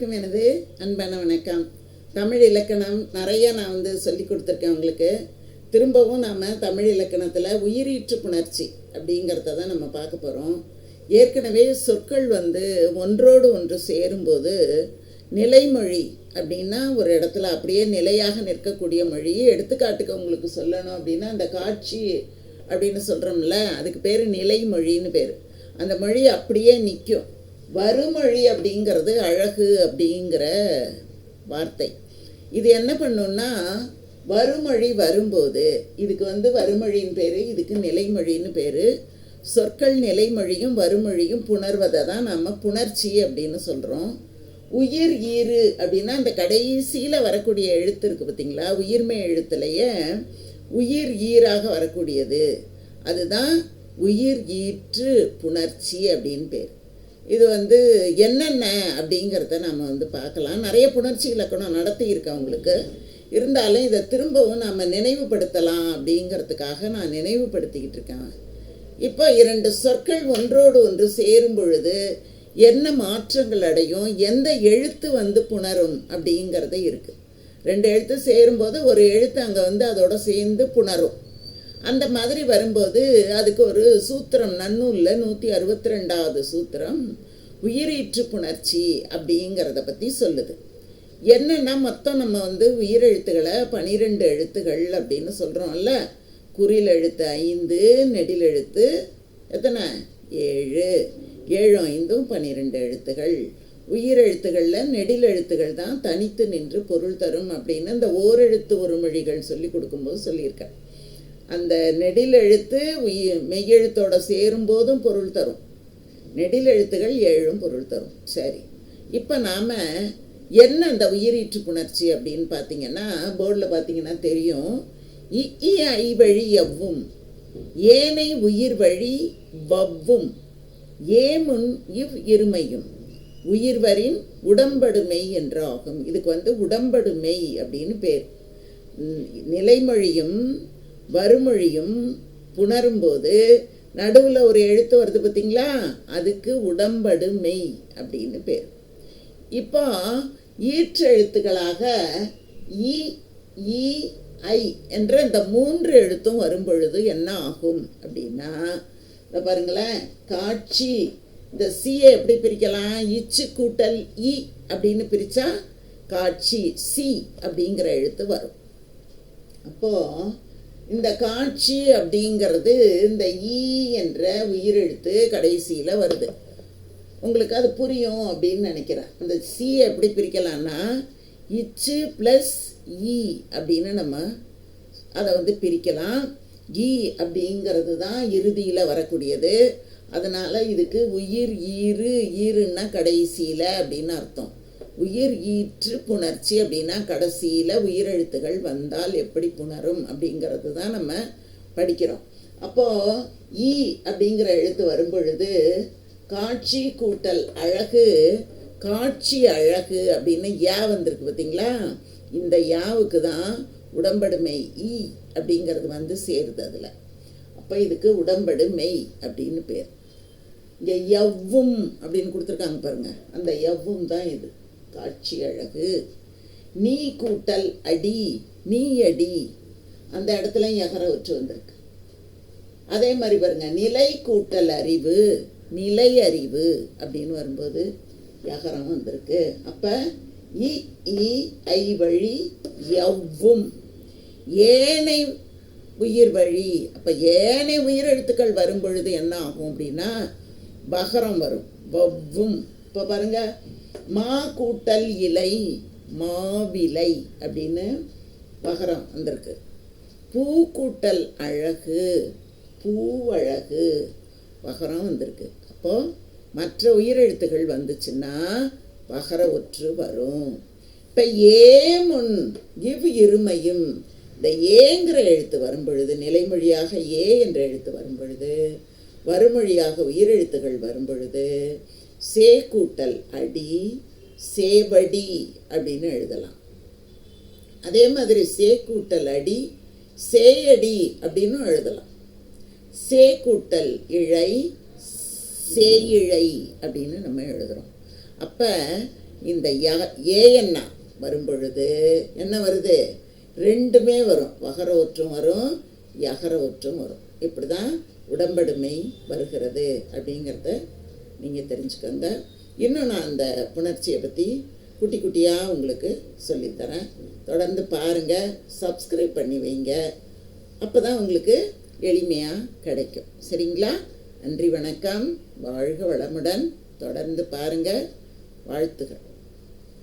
வணக்கம் எனது அன்பான வணக்கம். தமிழ் இலக்கணம் நிறைய நான் வந்து சொல்லி கொடுத்துருக்கேன் உங்களுக்கு. திரும்பவும் நாம் தமிழ் இலக்கணத்தில் உயிரீற்று புணர்ச்சி அப்படிங்கிறத தான் நம்ம பார்க்க போகிறோம் ஏற்கனவே சொற்கள் வந்து ஒன்றோடு ஒன்று சேரும்போது நிலைமொழி அப்படின்னா ஒரு இடத்துல அப்படியே நிலையாக நிற்கக்கூடிய மொழி எடுத்துக்காட்டுக்கு உங்களுக்கு சொல்லணும் அப்படின்னா அந்த காட்சி அப்படின்னு சொல்கிறோம்ல அதுக்கு பேர் நிலைமொழின்னு பேர். அந்த மொழி அப்படியே நிற்கும் வருமொழி அப்படிங்கிறது அழகு அப்படிங்கிற வார்த்தை. இது என்ன பண்ணுன்னா வருமொழி வரும்போது இதுக்கு வந்து வருமொழின்னு பேர் இதுக்கு நிலைமொழின்னு பேர் சொற்கள் நிலைமொழியும் வருமொழியும் புணர்வதை தான் நம்ம புணர்ச்சி அப்படின்னு சொல்கிறோம் உயிர் ஈறு அப்படின்னா அந்த கடைசியில் வரக்கூடிய எழுத்து இருக்குது பார்த்தீங்களா உயிர்மை எழுத்துலையே உயிர் ஈராக வரக்கூடியது. அதுதான் உயிர் ஈற்று புணர்ச்சி அப்படின்னு பேர். இது வந்து என்னென்ன அப்படிங்கிறத நம்ம வந்து பார்க்கலாம். நிறைய புணர்ச்சி இலக்கணம் நடத்தியிருக்கேன் அவங்களுக்கு இருந்தாலும் இதை திரும்பவும் நம்ம நினைவுபடுத்தலாம் அப்படிங்கிறதுக்காக நான் நினைவுபடுத்திக்கிட்டு இருக்கேன். இப்போ இரண்டு சொற்கள் ஒன்றோடு ஒன்று சேரும் பொழுது என்ன மாற்றங்கள் அடையும் எந்த எழுத்து வந்து புணரும் அப்படிங்கிறது இருக்குது ரெண்டு எழுத்து சேரும்போது ஒரு எழுத்து அங்கே வந்து அதோட சேர்ந்து புணரும். அந்த மாதிரி வரும்போது அதுக்கு ஒரு சூத்திரம் நன்னூலில் நூற்றி அறுபத்தி ரெண்டாவது சூத்திரம் உயிரீற்று புணர்ச்சி அப்படிங்கிறத பற்றி சொல்லுது. என்னென்னா மொத்தம் நம்ம வந்து உயிரெழுத்துக்களை பனிரெண்டு எழுத்துகள் அப்படின்னு சொல்கிறோம்ல குறில் எழுத்து ஐந்து நெடில் எழுத்து எத்தனை? ஏழு. ஏழு ஐந்தும் பன்னிரெண்டு எழுத்துகள். உயிரெழுத்துகளில் நெடில் எழுத்துகள் தான் தனித்து நின்று பொருள் தரும் அப்படின்னு இந்த ஓரெழுத்து ஒரு மொழிகள் சொல்லி கொடுக்கும்போது சொல்லியிருக்கேன். அந்த நெடில் எழுத்து மெய்யெழுத்தோட சேரும்போதும் பொருள் தரும். நெடில் எழுத்துகள் ஏழும் பொருள் தரும். சரி. இப்போ நாம் என்ன அந்த உயிரீற்று புணர்ச்சி அப்படின்னு பார்த்தீங்கன்னா போர்டில் பார்த்தீங்கன்னா தெரியும். இ இ ஐ வழி எவ்வும் ஏனை உயிர் வழி வவ்வும் ஏமுன் இவ் இருமையும் உயிர்வரின் உடம்படுமை என்று ஆகும் இதுக்கு வந்து உடம்படுமை அப்படின்னு பேர். நிலைமொழியும் வருமொழியும் புணரும்போது நடுவில் ஒரு எழுத்து வருது பார்த்தீங்களா அதுக்கு உடம்படு மெய் அப்படின்னு பேர். இப்போ ஈற்றெழுத்துக்களாக இ இ ஐ என்ற இந்த மூன்று எழுத்தும் வரும்பொழுது என்ன ஆகும் அப்படின்னா இந்த பாருங்களேன் காட்சி இந்த சியை எப்படி பிரிக்கலாம்? இச்சு கூட்டல் இ அப்படின்னு பிரித்தா காட்சி சி அப்படிங்கிற எழுத்து வரும். அப்போது இந்த காட்சி அப்படிங்கிறது இந்த ஈ என்ற உயிரெழுத்து கடைசியில் வருது. உங்களுக்கு அது புரியும் அப்படின்னு நினைக்கிறேன். அந்த சி எப்படி பிரிக்கலாம்னா இச்சு ப்ளஸ் இ அப்படின்னு நம்ம அதை வந்து பிரிக்கலாம். ஈ அப்படிங்கிறது தான் இறுதியில் வரக்கூடியது. அதனால் இதுக்கு உயிர் ஈறு ஈருன்னா கடைசியில் அப்படின்னு அர்த்தம். உயிர் ஈற்று புணர்ச்சி அப்படின்னா கடைசியில் உயிரெழுத்துகள் வந்தால் எப்படி புணரும் அப்படிங்கிறது தான் நம்ம படிக்கிறோம். அப்போது ஈ அப்படிங்கிற எழுத்து வரும்பொழுது காட்சி கூட்டல் அழகு காட்சி அழகு அப்படின்னு யா வந்திருக்கு பார்த்தீங்களா இந்த யாவுக்கு தான் உடம்படுமை ஈ அப்படிங்கிறது வந்து சேருது அதில். அப்போ இதுக்கு உடம்படுமை அப்படின்னு பேர். இங்கே எவ்வும் அப்படின்னு கொடுத்துருக்காங்க பாருங்கள் அந்த எவ்வும் தான் இது. காட்சி அழகு. நீ கூட்டல் அடி நீ அடி. அந்த இடத்துல எகர வச்சு வந்திருக்கு. அதே மாதிரி பாருங்க நிலை கூட்டல் அறிவு நிலை அறிவு அப்படின்னு வரும்போது யகரம் வந்திருக்கு. அப்போ இ ஐ வழி எவ்வும். ஏனை உயிர் வழி. அப்போ ஏனை உயிரெழுத்துக்கள் வரும் பொழுது என்ன ஆகும் அப்படின்னா பகரம் வரும். வவ்வும். இப்போ பாருங்க மா கூட்டல் இலை மாவிலை அப்படின்னு பகரம் வந்திருக்கு. பூ கூட்டல் அழகு பூவழகு பகரம் வந்திருக்கு. அப்போது மற்ற உயிரெழுத்துகள் வந்துச்சுன்னா பகர ஒற்று வரும். இப்போ ஏ முன் இவ் இருமையும் இந்த ஏங்கிற எழுத்து வரும் பொழுது நிலைமொழியாக ஏ என்ற எழுத்து வரும் பொழுது உயிரெழுத்துகள் வரும் பொழுது சே கூட்டல் அடி சேபடி அப்படின்னு எழுதலாம். அதே மாதிரி சே கூட்டல் அடி சேயடி அப்படின்னு எழுதலாம். சே கூட்டல் இழை சேயிழை அப்படின்னு நம்ம எழுதுகிறோம் அப்போ இந்த ய ஏஎன்னா வரும்பொழுது? என்ன வருது? ரெண்டுமே வரும். வகர ஒற்றும் வரும் யகர ஒற்றும் வரும். இப்படி தான் உடம்படுமை வருகிறது அப்படிங்கிறத நீங்கள் தெரிஞ்சுக்கோங்க. இன்னும் நான் அந்த புணர்ச்சியை பற்றி குட்டி குட்டியாக உங்களுக்கு சொல்லித்தரேன் தொடர்ந்து பாருங்கள் சப்ஸ்கிரைப் பண்ணி வைங்க. அப்போ தான் உங்களுக்கு எளிமையாக கிடைக்கும். சரிங்களா? நன்றி வணக்கம். வாழ்க வளமுடன். தொடர்ந்து பாருங்கள் வாழ்த்துகள்.